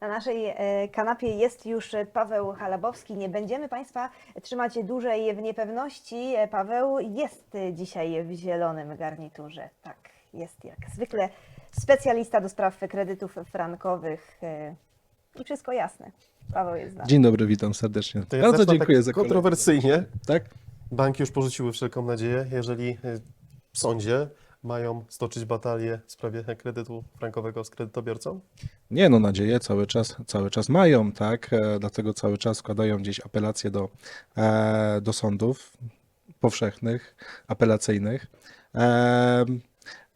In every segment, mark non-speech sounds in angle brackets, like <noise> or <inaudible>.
Na naszej e, kanapie jest już Paweł Halabowski. Nie będziemy Państwa trzymać dłużej w niepewności. E, Paweł jest dzisiaj w zielonym garniturze. Tak, jest jak zwykle specjalista do spraw kredytów frankowych. e, I wszystko jasne. Paweł jest z nami. Dzień dobry, witam serdecznie. To ja Bardzo zacznę dziękuję tak za kontrowersyjnie. Tak? Banki już porzuciły wszelką nadzieję, jeżeli y, w sądzie mają stoczyć batalię w sprawie kredytu frankowego z kredytobiorcą? Nie no, nadzieję cały czas, cały czas mają, tak? E, Dlatego cały czas składają gdzieś apelacje do, e, do sądów powszechnych, apelacyjnych.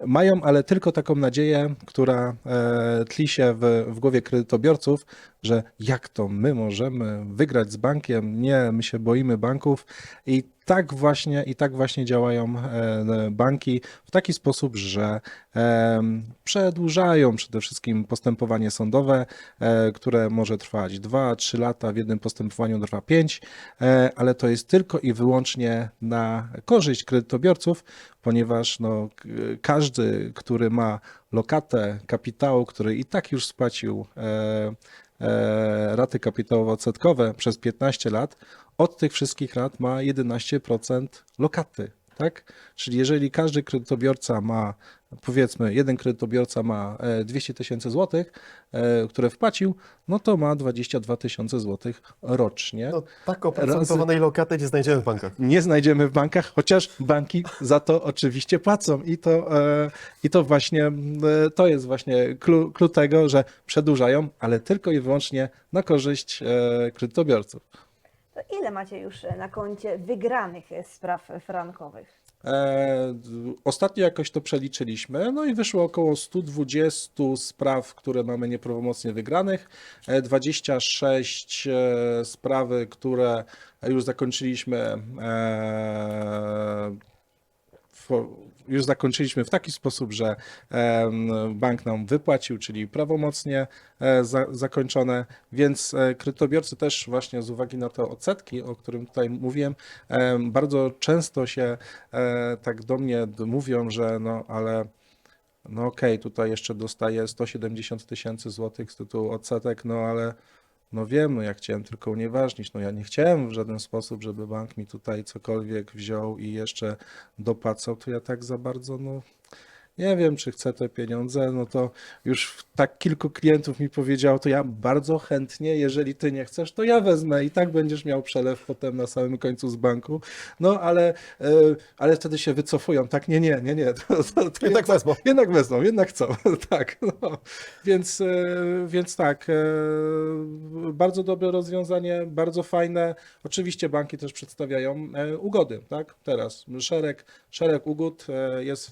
E, mają, ale tylko taką nadzieję, która e, tli się w, w głowie kredytobiorców, że jak to my możemy wygrać z bankiem? Nie, my się boimy banków i tak właśnie, i tak właśnie działają e, banki w taki sposób, że em, przedłużają przede wszystkim postępowanie sądowe, e, które może trwać 2-3 lata, w jednym postępowaniu trwa 5, ale to jest tylko i wyłącznie na korzyść kredytobiorców, ponieważ no, k- każdy, który ma lokatę kapitału, który i tak już spłacił e, e, raty kapitałowo-odsetkowe przez 15 lat, od tych wszystkich rat ma 11% lokaty. Tak? Czyli jeżeli każdy kredytobiorca ma, powiedzmy, jeden kredytobiorca ma e, 200 tysięcy złotych, e, które wpłacił, no to ma 22 tysiące złotych rocznie. No, tak oprocentowanej lokaty nie znajdziemy w bankach. Nie znajdziemy w bankach, chociaż banki za to oczywiście płacą. I to, e, i to właśnie e, to jest właśnie clue tego, że przedłużają, ale tylko i wyłącznie na korzyść e, kredytobiorców. To ile macie już na koncie wygranych spraw frankowych? E, Ostatnio jakoś to przeliczyliśmy, no i wyszło około 120 spraw, które mamy nieprawomocnie wygranych, e, 26 e, sprawy, które już zakończyliśmy e, już zakończyliśmy w taki sposób, że bank nam wypłacił, czyli prawomocnie e, za, zakończone, więc e, kredytobiorcy też właśnie z uwagi na te odsetki, o którym tutaj mówiłem, em, bardzo często się e, tak do mnie mówią, że no ale no okej, tutaj jeszcze dostaję 170 tysięcy złotych z tytułu odsetek, no ale no wiem, no ja chciałem tylko unieważnić, no ja nie chciałem w żaden sposób, żeby bank mi tutaj cokolwiek wziął i jeszcze dopłacał, to ja tak za bardzo, no nie wiem, czy chcę te pieniądze, no to już tak kilku klientów mi powiedziało, to ja bardzo chętnie, jeżeli ty nie chcesz, to ja wezmę i tak będziesz miał przelew potem na samym końcu z banku, no ale, e, ale wtedy się wycofują, tak, nie, nie, nie, nie, <laughs> to, to, to Jednak wezmą. jednak wezmą, jednak chcą, <laughs> tak. No. Więc, e, więc tak, e, bardzo dobre rozwiązanie, bardzo fajne. Oczywiście banki też przedstawiają ugody, tak? Teraz szereg, szereg ugód jest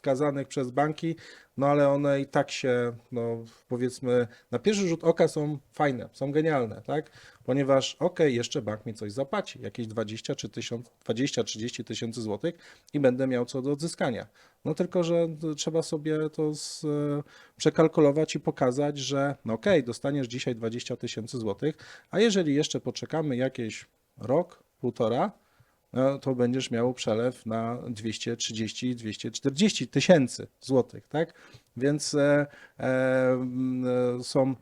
wskazanych przez banki, no ale one i tak się, no powiedzmy, na pierwszy rzut oka są fajne, są genialne, tak? Ponieważ okej, jeszcze bank mi coś zapłaci, jakieś 20 czy 1000, 20-30 tysięcy złotych i będę miał co do odzyskania. No tylko, że trzeba sobie to z, e, przekalkulować i pokazać, że no okej, dostaniesz dzisiaj 20 tysięcy złotych, a jeżeli jeszcze poczekamy jakieś rok, półtora, no, to będziesz miał przelew na 230-240 tysięcy złotych, tak? Więc e, e, e, są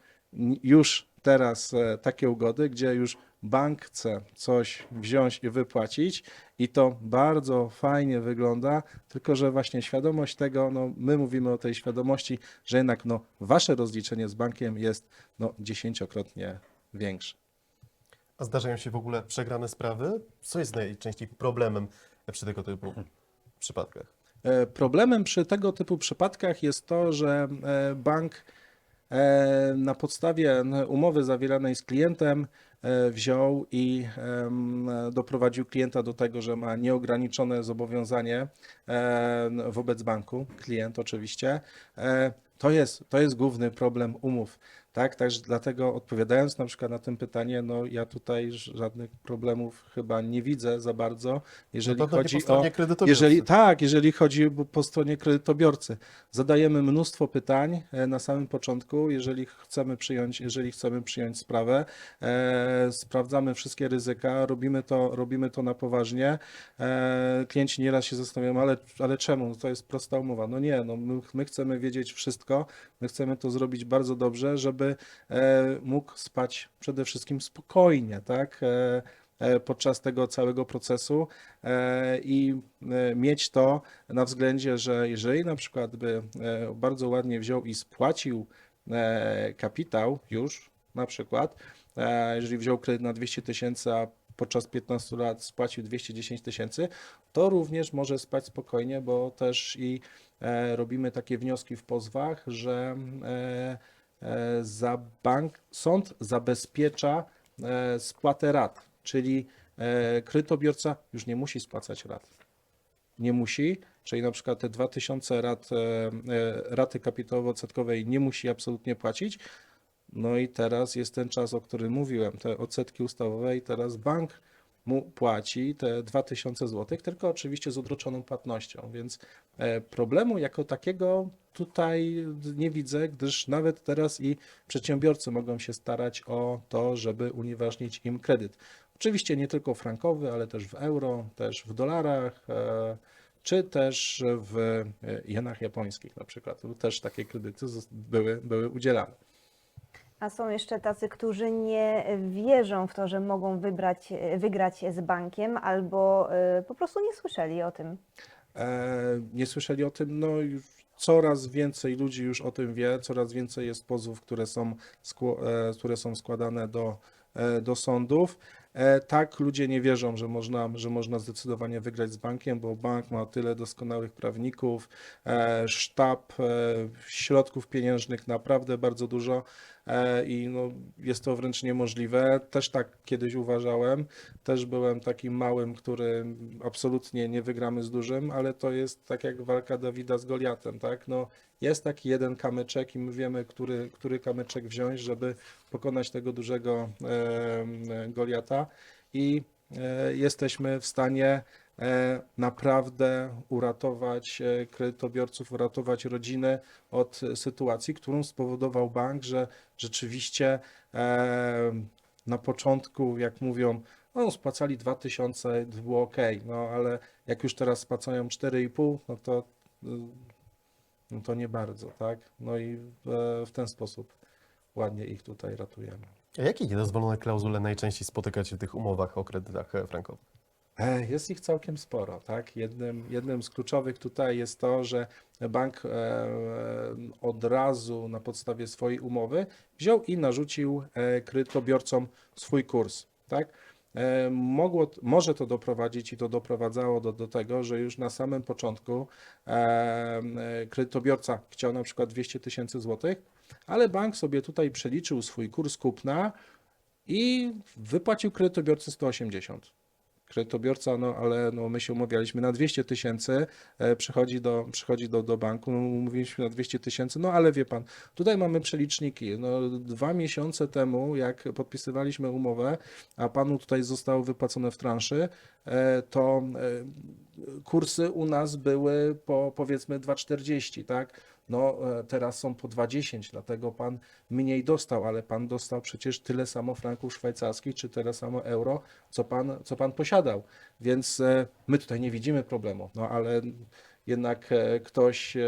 już teraz e, takie ugody, gdzie już bank chce coś wziąć i wypłacić i to bardzo fajnie wygląda, tylko że właśnie świadomość tego, no my mówimy o tej świadomości, że jednak no wasze rozliczenie z bankiem jest no dziesięciokrotnie większe. A zdarzają się w ogóle przegrane sprawy? Co jest najczęściej problemem przy tego typu przypadkach? E, Problemem przy tego typu przypadkach jest to, że e, bank e, na podstawie umowy zawieranej z klientem wziął i doprowadził klienta do tego, że ma nieograniczone zobowiązanie wobec banku, klient oczywiście. To jest, to jest główny problem umów. Tak, także dlatego odpowiadając na przykład na tym pytanie, no ja tutaj żadnych problemów chyba nie widzę za bardzo, jeżeli pewno nie chodzi po stronie o kredytobiorcy. jeżeli tak, jeżeli chodzi po- stronie kredytobiorcy. Zadajemy mnóstwo pytań e, na samym początku, jeżeli chcemy przyjąć, jeżeli chcemy przyjąć sprawę, e, sprawdzamy wszystkie ryzyka, robimy to, robimy to na poważnie. E, klienci nieraz się zastanawiają, ale, ale czemu? To jest prosta umowa. No nie, no my, my chcemy wiedzieć wszystko. My chcemy to zrobić bardzo dobrze, żeby e, mógł spać przede wszystkim spokojnie, tak? E, e, podczas tego całego procesu i mieć to na względzie, że jeżeli na przykład by bardzo ładnie wziął i spłacił kapitał już na przykład, jeżeli wziął kredyt na 200 tysięcy, a podczas 15 lat spłacił 210 tysięcy, to również może spać spokojnie, bo też i e, robimy takie wnioski w pozwach, że e, e, za bank sąd zabezpiecza spłatę rat, czyli kredytobiorca już nie musi spłacać rat. Nie musi, czyli na przykład te 2000 rat, raty kapitałowo-odsetkowej nie musi absolutnie płacić. No i teraz jest ten czas, o którym mówiłem, te odsetki ustawowe i teraz bank mu płaci te 2000 zł, tylko oczywiście z odroczoną płatnością, więc e, problemu jako takiego tutaj nie widzę, gdyż nawet teraz i przedsiębiorcy mogą się starać o to, żeby unieważnić im kredyt. Oczywiście nie tylko frankowy, ale też w euro, też w dolarach, e, czy też w e, jenach japońskich na przykład. Też takie kredyty były, były udzielane. A są jeszcze tacy, którzy nie wierzą w to, że mogą wybrać, wygrać z bankiem albo y, po prostu nie słyszeli o tym. E, nie słyszeli o tym, no już coraz więcej ludzi już o tym wie, coraz więcej jest pozwów, które są, e, które są składane do, e, do sądów. E, Tak, ludzie nie wierzą, że można, że można zdecydowanie wygrać z bankiem, bo bank ma tyle doskonałych prawników, sztab środków pieniężnych naprawdę bardzo dużo i no, jest to wręcz niemożliwe. Też tak kiedyś uważałem, też byłem takim małym, który absolutnie nie wygramy z dużym, ale to jest tak jak walka Dawida z Goliatem, tak? No, jest taki jeden kamyczek i my wiemy, który, który kamyczek wziąć, żeby pokonać tego dużego e, Goliata i e, jesteśmy w stanie e, naprawdę uratować e, kredytobiorców, uratować rodziny od sytuacji, którą spowodował bank, że rzeczywiście e, na początku, jak mówią, no, spłacali 2000, to było ok, no ale jak już teraz spłacają 4,5, no to, y, no to nie bardzo, tak? No i e, w ten sposób ładnie ich tutaj ratujemy. A jakie niedozwolone klauzule najczęściej spotykacie w tych umowach o kredytach e, frankowych? E, Jest ich całkiem sporo, tak? Jednym, jednym z kluczowych tutaj jest to, że bank e, od razu na podstawie swojej umowy wziął i narzucił e, kredytobiorcom swój kurs, tak? Mogło, może to doprowadzić i to doprowadzało do, do tego, że już na samym początku kredytobiorca chciał na przykład 200 tysięcy złotych, ale bank sobie tutaj przeliczył swój kurs kupna i wypłacił kredytobiorcy 180 kredytobiorca, no ale no, my się umawialiśmy na 200 tysięcy, e, przychodzi, do, przychodzi do, do banku, no, umówiliśmy na 200 tysięcy, no ale wie pan, tutaj mamy przeliczniki. No, dwa miesiące temu, jak podpisywaliśmy umowę, a panu tutaj zostało wypłacone w transzy, e, to e, kursy u nas były po powiedzmy 2,40, tak? No e, teraz są po 2,10, dlatego pan mniej dostał, ale pan dostał przecież tyle samo franków szwajcarskich, czy tyle samo euro, co pan, co pan posiadał. Więc e, my tutaj nie widzimy problemu, no ale jednak e, ktoś e,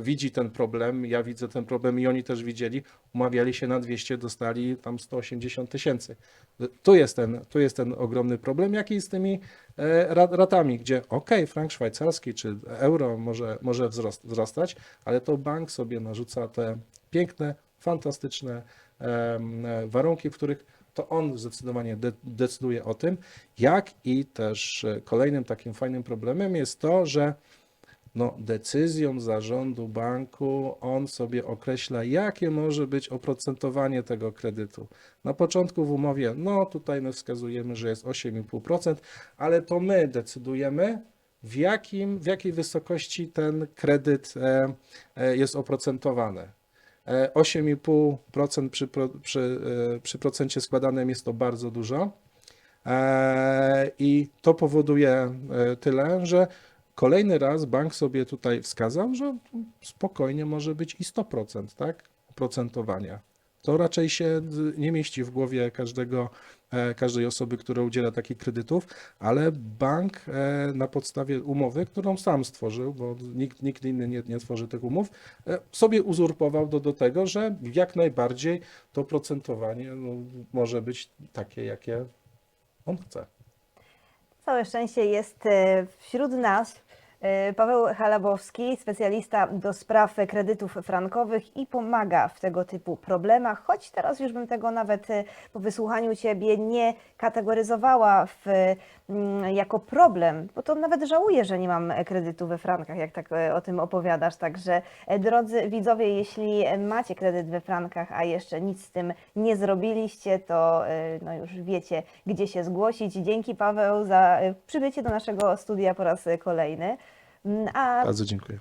widzi ten problem, ja widzę ten problem i oni też widzieli, umawiali się na 200, dostali tam 180 tysięcy. Tu jest ten, tu jest ten ogromny problem, jaki z tymi e, ra- ratami, gdzie ok, frank szwajcarski czy euro może, może wzrost, wzrastać, ale to bank sobie narzuca te piękne, fantastyczne warunki, w których to on zdecydowanie de- decyduje o tym, jak i też kolejnym takim fajnym problemem jest to, że no, decyzją zarządu banku on sobie określa, jakie może być oprocentowanie tego kredytu. Na początku w umowie, no tutaj my wskazujemy, że jest 8,5%, ale to my decydujemy, w, jakim, w jakiej wysokości ten kredyt e, e, jest oprocentowany. E, 8,5% przy, pro- przy, e, przy procencie składanym jest to bardzo dużo. E, I to powoduje e, tyle, że kolejny raz bank sobie tutaj wskazał, że spokojnie może być i 100%, tak? Oprocentowania. to raczej się nie mieści w głowie każdego, e, każdej osoby, która udziela takich kredytów, ale bank e, na podstawie umowy, którą sam stworzył, bo nikt, nikt inny nie, nie tworzy tych umów, e, sobie uzurpował do, do tego, że jak najbardziej to procentowanie no, może być takie, jakie on chce. Całe szczęście jest e, wśród nas Paweł Halabowski, specjalista do spraw kredytów frankowych i pomaga w tego typu problemach, choć teraz już bym tego nawet e, po wysłuchaniu Ciebie nie kategoryzowała w, mm, jako problem, bo to nawet żałuję, że nie mam kredytu we frankach, jak tak e, o tym opowiadasz. Także e, drodzy widzowie, jeśli macie kredyt we frankach, a jeszcze nic z tym nie zrobiliście, to e, no już wiecie, gdzie się zgłosić. Dzięki Paweł za e, przybycie do naszego studia po raz kolejny. Mm, A Bardzo dziękuję.